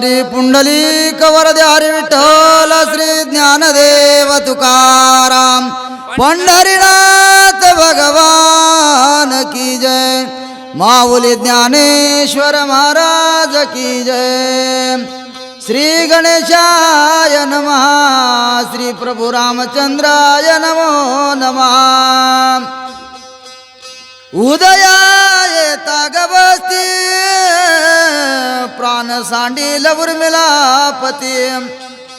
श्री पुंडलिक कवरदे विठ्ठल श्री ज्ञानदेव तुकाराम. पंढरीनाथ भगवान की जय. माऊली ज्ञानेश्वर महाराज की जय. श्री गणेशाय नमः. श्री प्रभू रामचंद्राय नमो नमः. उदया येता गवस्ती अन सांडी लवर उर्मिला पती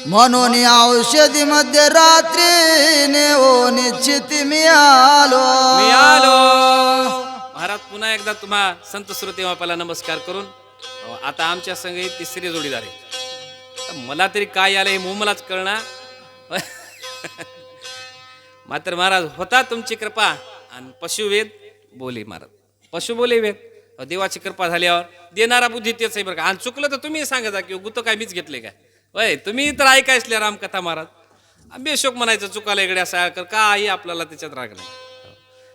म्हणून औषधी मध्ये रात्री नेओ निश्चित मी आलो मी आलो महाराज पुन्हा एकदा तुम्हा संत श्रोते बापाला नमस्कार करून अहो, आता आमच्या संघ ही तिसरी जोडीदार आहे. आता मला तरी काय आलं हे मोमलाच कळणार. मात्र महाराज होता तुमची कृपा. आणि पशुवेद बोले महाराज. पशु बोले वेद. देवाची कृपा झाल्यावर देणारा बुद्धी तेच आहे बरं का. आणि चुकलं तर तुम्ही सांगा की गुत काय मीच घेतले काय? वय तुम्ही तर ऐकायसले रामकथा महाराज. बेशोक म्हणायचं चुकाला इकडे असा कर काही आपल्याला त्याच्यात राग नाही.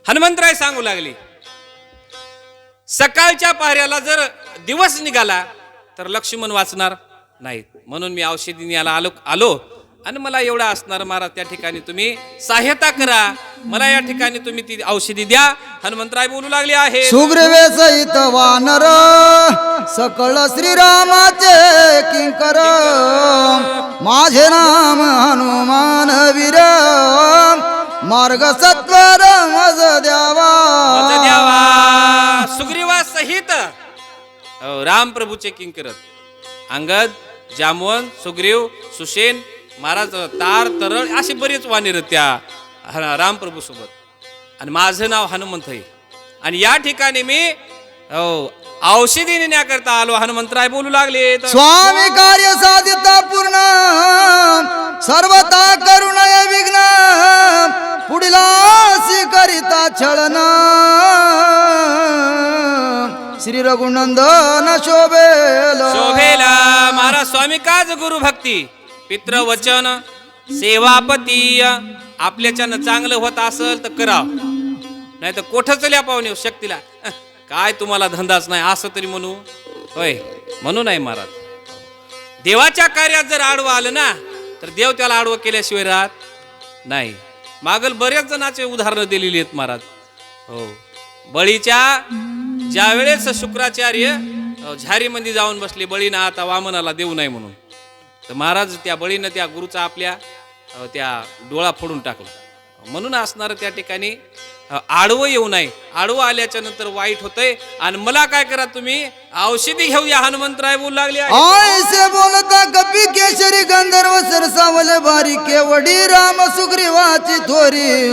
हनुमंतराय सांगू लागली सकाळच्या पाहऱ्याला जर दिवस निघाला तर लक्ष्मण वाचणार नाहीत. म्हणून मी औषधीने याला आलो आलो. आणि मला एवढा असणार महाराज त्या ठिकाणी तुम्ही सहायता करा. मला या ठिकाणी तुम्ही ती औषधी द्या. हनुमंतराय बोलू लागले आहे सुग्रीवे सहित वानर सकळ श्रीरामाचे किंकर माझे नाम हनुमान वीर मार्ग सत्वर मज द्यावा. मज द्यावा. सुग्रीवा सहित राम प्रभूचे किंकरत अंगद जामवंत सुग्रीव सुशेन महाराज तार तरळ असे बरेच वानेर त्या ह- रामप्रभू सोबत. आणि माझं नाव हनुमंत आहे. आणि या ठिकाणी मी हो औषधी नेण्याकरता आलो. हनुमंतराय बोलू लागले स्वामी कार्य साधिता पूर्ण. सर्वता करुणय विघ्न. पुढीला करिता छळन. श्री रघुनंदन शोभेल. शोभेला. महाराज स्वामी काज गुरु भक्ती. पितृवचन सेवापती आपल्याच्यानं चांगलं होत असेल तर करा नाही तर कोठं चल्या पाहुणे शक्तीला काय तुम्हाला धंदाच नाही असं तरी म्हणू. होय म्हणू नाही महाराज. देवाच्या कार्यात जर आडवं आलं ना तर देव त्याला आडवं केल्याशिवाय राहत नाही. मागल बऱ्याच जणाचे उदाहरणं दिलेली आहेत महाराज. हो बळीच्या ज्यावेळेस शुक्राचार्य झारीमध्ये जाऊन बसले बळीनं आता वामनाला देऊ नाही म्हणून. तर महाराज त्या बळीनं त्या गुरुचा आपल्या त्या डोळा फोडून टाकला. म्हणून असणार त्या ठिकाणी आडवं येऊ नये. आडवं आल्याच्यानंतर वाईट होतंय. आणि मला काय करा तुम्ही? औषधी घेऊया हनुमंतराय बोलू लागले. आयसे बोलता कपी केशरी गंधर्व सरसावले बारी केवडी राम सुग्रीवाची थोरी.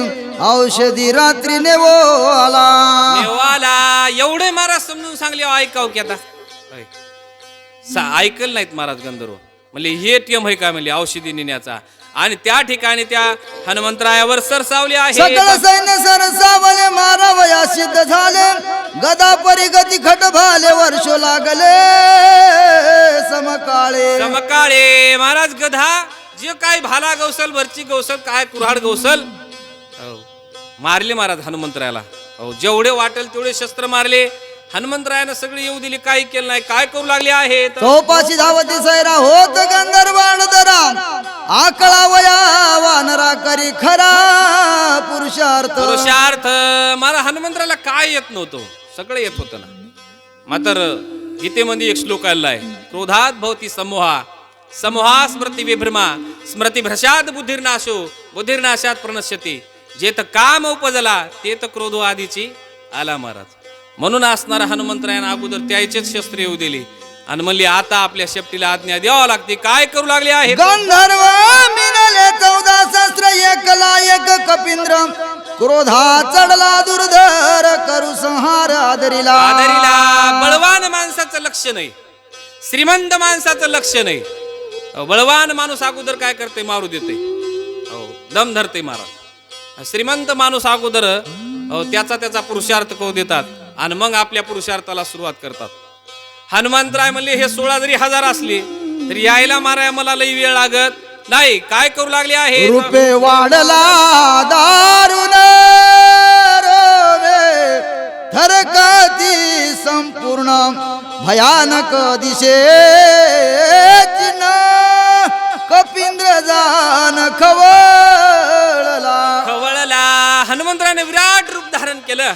औषधी रात्री नेवो आला. देवाला एवढे महाराज समजून सांगले ऐकाव की आता. ऐकल नाहीत महाराज गंधर्व. म्हणले हे टेम आहे का? म्हणले औषधी नेण्याचा. आणि त्या ठिकाणी त्या हनुमंतरायावर सरसावले आहे. सैन्य सरसावले मारावया सिद्ध झाले. गदा परिगती खट भाले वर्ष लागले. समकाळे. समकाळे. महाराज गधा जे काय भाला गौसल भरची गौसल काय कुऱ्हाड गौसल. हो. मारले महाराज हनुमंतरायाला. हो जेवढे वाटेल तेवढे शस्त्र मारले. हनुमंतरायानं सगळी येऊ दिली काही केलं नाही काय करू लागले आहेत चौपाशी धावती सैरा होत गंधर्वाण दरा. आकळा वया वानरा करी खरा पुरुषार्थ. पुरुषार्थ. मला हनुमंतराला काय येत नव्हतं? सगळं येत होतं ना. मात्र गीतेमध्ये एक श्लोक आलेला आहे. क्रोधात भवती समूहा समूहा स्मृती विभ्रमा स्मृती भ्रशात बुद्धिर्नाशो बुद्धिर्नाशात प्रणश्यती. जे तर काम उपजला ते तर क्रोधो आधीची आला महाराज. म्हणून असणारा हनुमंतरायना अगोदर त्याचेच शस्त्र येऊ दिली. आणि म्हणली आता आपल्या शेपटीला आज्ञा द्यावा लागते. काय करू लागले आहे गंधर्व मिनले चौदा शस्त्र एकला एक कपिंद्र. क्रोधा चढला दुर्धर करू संहार आदरिला. आदरीला. बळवान माणसाचं लक्ष नाही. श्रीमंत माणसाचं लक्ष नाही. अहो, बळवान माणूस अगोदर काय करते मारू देते हो दम धरते महाराज श्रीमंत माणूस अगोदर अहो, त्याचा त्याचा पुरुषार्थ करू देतात. आणि मग आपल्या पुरुषार्थाला सुरुवात करतात. हनुमंतराय म्हणले हे सोळा जरी हजार असले तरी यायला माराय मला लई वेळ लागत नाही. काय करू लागले आहे? रुपे वाढला दारुण थरकती संपूर्ण भयानक दिशे कपिंद्र जान खवळला. खवळला. हनुमंतराने विराट रूप धारण केलं.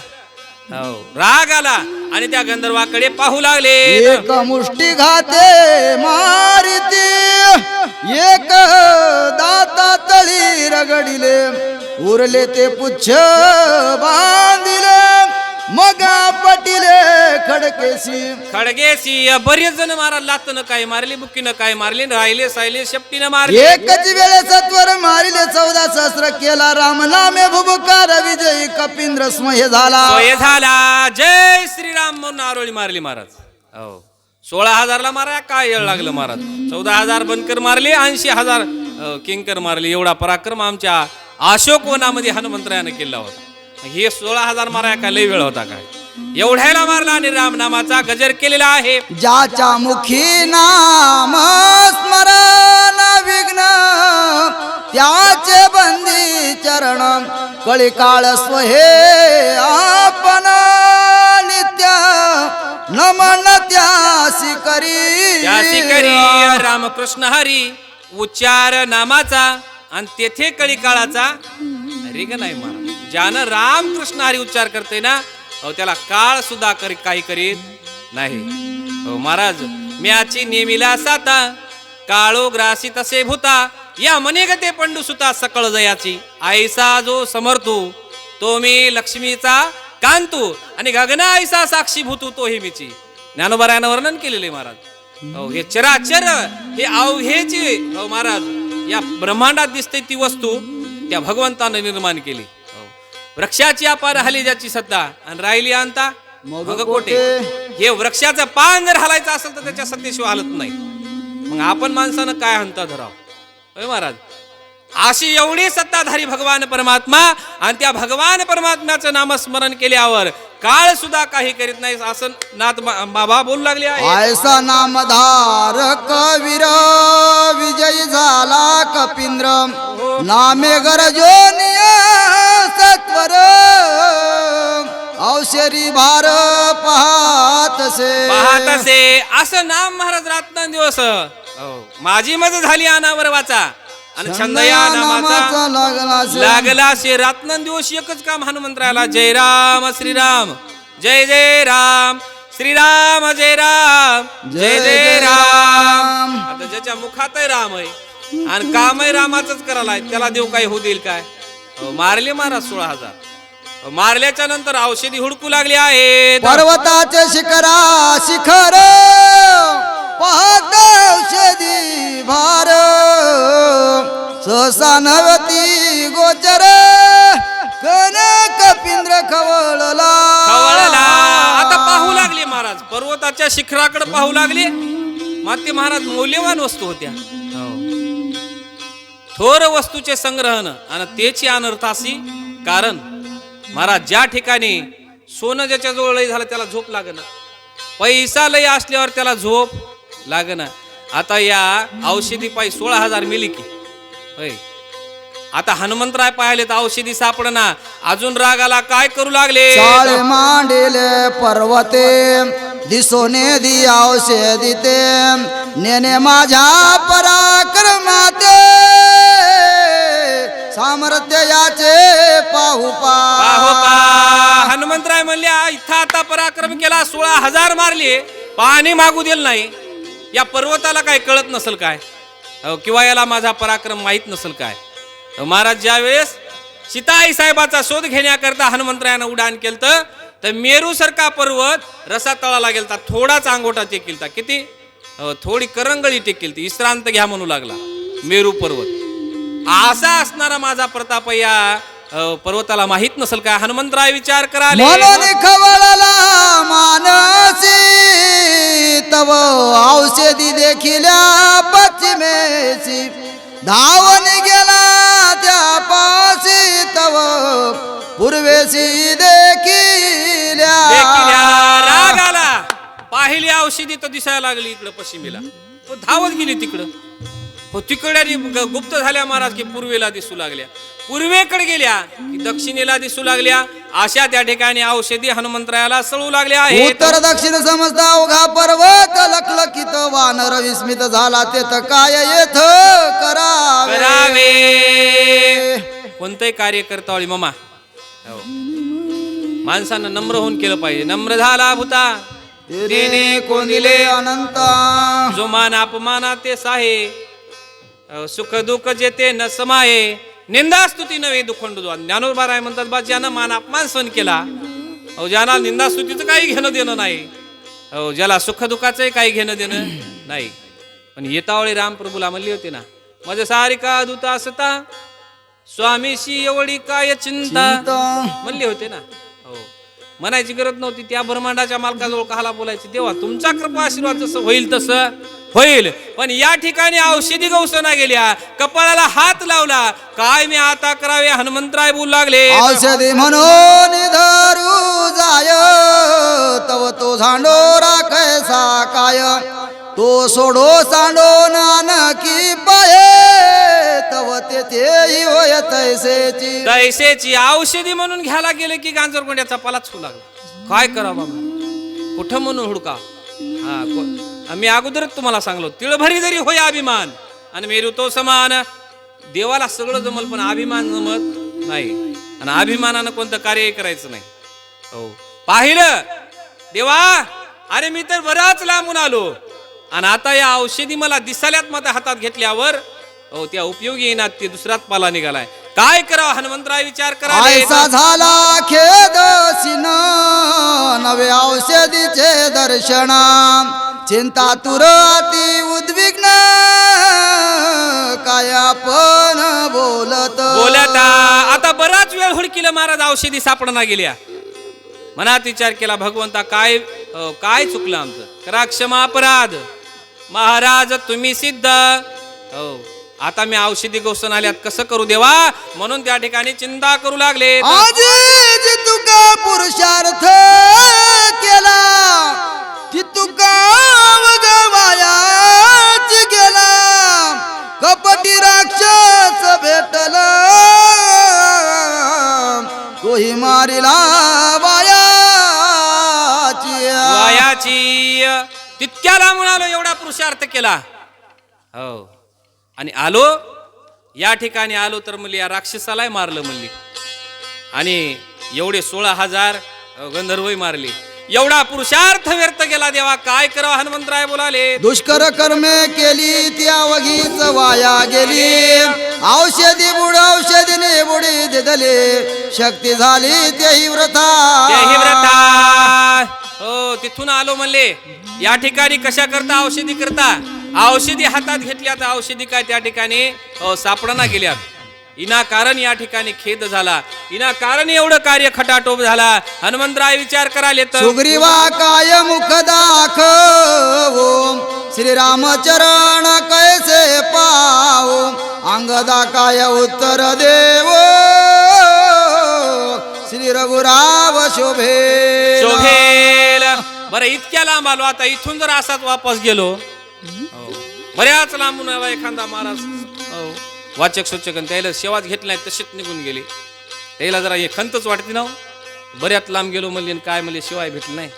हो. राग आला आणि त्या गंधर्वाकडे पाहू लागले. एक मुष्टी घाते मारिती एक दाता तळी रगडिले उरले ते पुच्छ बांधिले मग पटिले खडगेसी. बरेच जण महाराज लातनं काय मारली बुक्कीनं काय मारली राहिले सायले शेपटीनं मारले. एकच वेळे सत्वर मारिले चौदा सहस्र केला राम नामे भुबुकार विजयी कपिंद्र स्मय झाला. सोय झाला. जय श्रीराम म्हणून आरोळी मारली महाराज. हो. सोळा हजारला मारा काय येळ लागलं महाराज? चौदा हजार बनकर मारले ऐंशी हजार अ, किंकर मारले. एवढा पराक्रम आमच्या अशोक वनामध्ये हनुमंतरायानं केला होता. हे सोळा हजार मारा काय लय वेळ होता काय? एवढ्याला मारला आणि राम नामाचा गजर केलेला आहे. ज्याच्या मुखी नाम स्मरण विघ्न त्याचे बंदी चरण कळिकाळ स्वहे आपण नित्य नमन त्यासी करी. त्यासी करी रामकृष्ण हरी उच्चार नामाचा आणि तेथे कळी काळाचा अरे ग नाही महाराज ज्यानं रामकृष्ण हरी उच्चार करते ना अहो त्याला काळ सुद्धा करी काही करीत नाही. हो महाराज म्याची नेमिला साता काळो ग्रासी तसे भूता या मने गते पंडू सुता सकळ जयाची. आईसा जो समर्थू तो मी लक्ष्मीचा कांतू आणि गगना आईसा साक्षी भूतू तो ही मीची. ज्ञानोबरायानं वर्णन केलेले महाराज. हो हे चराचर हे अवघेची हो महाराज या ब्रह्मांडात दिसते ती वस्तू त्या भगवंतानं निर्माण केली. वृक्षाची अपार हली ज्याची सत्ता. आणि राहिली आणता मग कोठे? हे वृक्षाचं पान जर हलायचं असेल तर त्याच्या सत्तेशिवाय हलत नाही. मग आपण माणसानं काय हंता धराव? होय महाराज? अशी एवढी सत्ताधारी भगवान परमात्मा आणि त्या भगवान परमात्म्याचं नामस्मरण केल्यावर काळ सुद्धा काही करीत नाही असं नाथ बाबा बोलू लागले आहे आयसा नामधार कवीर विजयी झाला कपिंद्र. नामे गरजोनिय सत्वर. औषरी भार पाहतसे. पाहत असे असं नाम महाराज रात्र दिवस. माझी मज झाली अनावर वाचा. आणि छंदया नामाचा लागला से. लागला शे रात्र दिवस एकच काम हनुमंतराला जय राम श्रीराम जय जय राम. श्रीराम जय राम. जय जय राम. आता ज्याच्या मुखात राम आहे आणि कामही रामाच करायला त्याला देव काय होऊ देईल काय? मारले महाराज सोळा हजार. मारल्याच्या नंतर औषधी हुडकू लागली आहेत. पर्वताचे शिखरा शिखर पाहत औषधी भार. सहसा नवती गोचर. कनक पिंद्र खवळला. खवळला. आता पाहू लागले महाराज पर्वताच्या शिखराकडे पाहू लागले. माते महाराज मौल्यवान वस्तू होत्या. थोर वस्तूचे संग्रहण आणि तेची अनर्थासी कारण महाराज ज्या ठिकाणी सोनं ज्याच्या जवळ लय झालं त्याला झोप लागना पैसा लय असल्यावर त्याला झोप लागना आता या औषधी पायी सोळा हजार मिली की. होय आता हनुमंतराय पाहिले तर औषधी सापडना अजून रागाला काय करू लागले? चाळे मांडिले पर्वते दिसोने दी औषधिते नेने माझ्या पराक्रमाते सामर्थ्य याचे पाहू पाहो पा. हनुमंतराय म्हणले "आ, इथं आता पराक्रम केला सोळा हजार मारले. पाणी मागू दिलं नाही. या पर्वताला काय कळत नसल काय? किंवा याला माझा पराक्रम माहीत नसेल काय? महाराज ज्या वेळेस सीताई साहेबाचा शोध घेण्याकरता हनुमंतरायानं उड्डाण केलं तर मेरू सारखा पर्वत रसा तळाला गेलता थोडाच अंगोठा टेकिलता. किती? थोडी करंगळी टेकिलती. विश्रांत घ्या म्हणू लागला मेरू पर्वत. असा असणारा माझा प्रताप या पर्वताला माहीत नसेल काय हनुमंतराय विचार कराले. खवळला मानसी तव औषधी देखील पश्चिमेशी धावून गेला त्या पाशी तव. पूर्वेशी देखिल्या. राग आला पाहिली औषधी तर दिसायला लागली इकडं पश्चिमेला. तो धावत गेली तिकडं. हो तिकडे गुप्त झाल्या महाराज की पूर्वेला दिसू लागल्या. पूर्वेकडे गेल्या की दक्षिणेला दिसू लागल्या. अशा त्या ठिकाणी औषधी हनुमंतरायाला सळू लागल्या आहेत. उत्तर दक्षिण समजता अवघा पर्वत लखलखित वानर विस्मित झाला तेथ काय येथ करावे? कोणतंही कार्य करता वेळी मामा. हो. माणसानं नम्र होऊन केलं पाहिजे. नम्र झाला भूता. तेने कोण दिले अनंता. जो मान अपमाना ते साहे सुख दुःख जेते न समाये. निंदा स्तुती नव्हे दुखंड ज्ञानोबा राय म्हणतात बा ज्यानं मान अपमान सहन केला अहो ज्याला निंदा स्तुतीचं काही घेणं देणं नाही अहो ज्याला सुख दुःखाचंही काही घेणं देणं नाही. पण येतावळी रामप्रभूला म्हणली होती ना माझ्या सारिका दूता असता स्वामीशी एवढी काय चिंता? म्हणले होते ना हो म्हणायची गरज नव्हती. त्या ब्रह्मांडाच्या मालकाजवळ कहाला बोलायची. देवा तुमचा कृपा आशीर्वाद जसं होईल तसं होईल. पण या ठिकाणी औषधी गौसना गेल्या. कपाळाला हात लावला. काय मी आता करावे? हनुमंतराय बोलू लागले. औषधी म्हणून धरू जाय. तव तो झांडोरा कैसा काय तो सोडो सांडो नानक. देई होय तैसेची. तैसेची औषधी म्हणून घ्यायला गेले की गांजरगोंड्याचा पालाच होऊ लागला. काय करा बाबा? कुठं म्हणून हुडका? हा को- मी अगोदरच तुम्हाला सांगलो तिळभरी जरी होय अभिमान आणि मेरू तो समान देवाला सगळं जमल पण अभिमान जमत नाही. आणि अभिमानानं कोणतं कार्य करायचं नाही. हो. पाहिलं? देवा अरे मी तर बराच लांबून आलो. आणि आता या औषधी मला दिसाल्यात माझ्या हातात घेतल्यावर हो त्या उपयोगी येणार ते दुसराच पाला निघालाय. काय करावं हनुमंतराय विचार करा ऐसा झाला खेद नवे औषधीचे दर्शन. चिंता तुर अति उद्विग्न काय आपण बोलत? बोलता आता बराच वेळ हुडकीला महाराज औषधी सापडना गेल्या. मनात विचार केला भगवंता काय काय चुकलं आमचं? करा क्षमा अपराध. महाराज तुम्ही सिद्ध. हो. आता मी औषधी गोष्ट आल्यात कसं करू देवा? म्हणून त्या ठिकाणी चिंता करू लागले. तुका पुरुषार्थ केला. ती तुका वायाच गेला कपटी राक्षस भेटला. तोही मारिला वायाची. वयाची. तितक्या लांबून आलो एवढा पुरुषार्थ केला. हो. आणि आलो या ठिकाणी आलो तर म्हणली या राक्षसालाही मारलं म्हणली. आणि एवढे सोळा हजार गंधर्वही मारले. एवढा पुरुषार्थ व्यर्थ गेला देवा काय करावं? हनुमंतराय बोलाले. दुष्कर कर्मे केली त्या वगीच वाया गेली. औषधी बुड औषधीने दिदले शक्ती झाली तेही व्रता. तेही व्रता. हो तिथून आलो म्हणले या ठिकाणी कशा करता औषधी करता? औषधी हातात घेतल्या तर औषधी काय त्या ठिकाणी? अ, सापडना गेल्यात. इना कारण या ठिकाणी खेद झाला. इना कारण एवढं कार्य खटाटोप झाला. हनुमंतराय विचार कराले तर सुग्रीवा काय मुख दाखवो? श्रीरामचरण कैसे पावो? अंगदा काय उत्तर देवो? रघुराव शोभे शोभेल. बरं इतक्या लांब आलो आता इथून जर असाच वापस गेलो हो. बऱ्याच लांबून आला एखादा महाराज. हो. वाचक सूचक त्याला सेवाच घेतली नाही तशीच निघून गेली. त्याला जरा हे खंतच वाटते ना हो. बऱ्याच लांब गेलो म्हणले आणि काय म्हणले शिवाय भेटली नाही.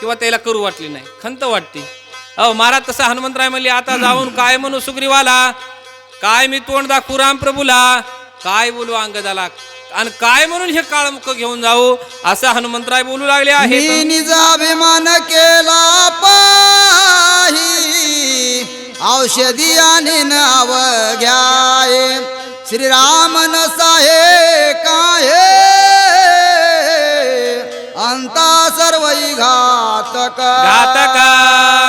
किंवा त्याला करू वाटली नाही. खंत वाटते. अहो महाराज तसं हनुमंतराय म्हणले आता जाऊन काय म्हणू सुग्रीवाला? काय मी तोंड दाखवू रामप्रभूला काय बोलू अंगदाला? आणि काय म्हणून हे काळमुख घेऊन जाऊ? असं हनुमंतराय बोलू लागले मी आहेत निजाभिमान केला पाही. औषधी आणि नाव घ्याये. श्रीराम नसाहे काहे अंता सर्व घातक. घातक.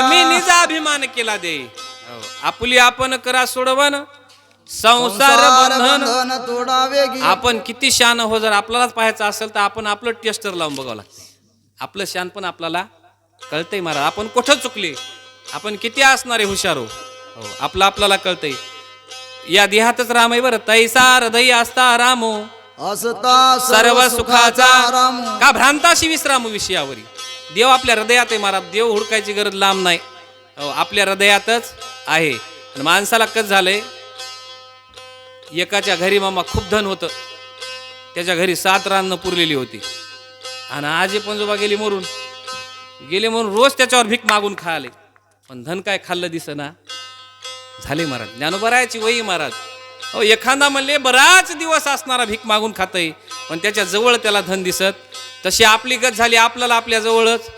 मी निजा अभिमान केला दे. हो. आपली आपण करा सोडवन संसार बंधन. तोडावे गे. आपण किती शान हो जर आपल्यालाच पाहायचं असेल तर आपण आपलं टेस्टर लावून बघावं लागतं. आपलं शान पण आपल्याला कळतंय महाराज. आपण कुठं चुकले? आपण किती असणारे हुशार हो. हो, आपलं आपल्याला कळतंय. या देहातच राम आहे बरं. तैसा हृदय असता रामो. असता सर्व सुखाचा राम. का भ्रांताशी विश्राम विषयावरी? देव आपल्या हृदयात आहे महाराज. देव हुडकायची गरज लांब नाही. हो, आपल्या हृदयातच आहे. आणि माणसाला कच झालंय? एकाच्या घरी मामा खूप धन होतं. त्याच्या घरी सात रान पुरलेली होती. आणि आजी पंजोबा गेली मरून. गेले म्हणून रोज त्याच्यावर भीक मागून खाले पण धन काय खाल्लं दिसना. झाले महाराज. ज्ञानोबरायची वही महाराज. हो एखादा म्हणले बराच दिवस असणारा भीक मागून खातय. पण त्याच्याजवळ त्याला धन दिसत. तशी आपली गत झाली आपल्याला आपल्या जवळच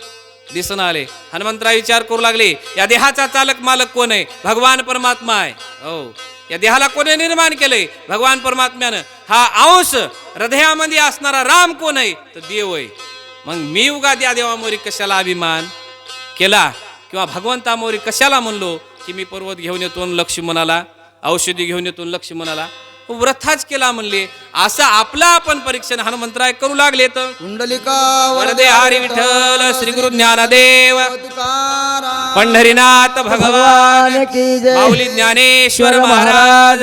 दिसन आले. हनुमंतराय विचार करू लागले या देहाचा चालक मालक कोण आहे? भगवान परमात्मा आहे. हो या देहाला कोणी निर्माण केलंय? भगवान परमात्म्यानं. हा अंश हृदयामध्ये असणारा राम कोण आहे? तर देव आहे. मग मी उगा त्या देवामोरी कशाला अभिमान केला? किंवा भगवंतामोरी कशाला म्हणलो? की मी पर्वत घेऊन येतो लक्ष्मणाला औषधी घेऊन येतो लक्ष्मणाला. व्रथाच केला म्हणले. असं आपला आपण परीक्षण हनुमंतराय करू लागले तर कुंडलिका वरदे हरी विठ्ठल श्री गुरु ज्ञानदेव. तुकाराम. पंढरीनाथ भगवान. भगवान की जय. माऊली ज्ञानेश्वर महाराज.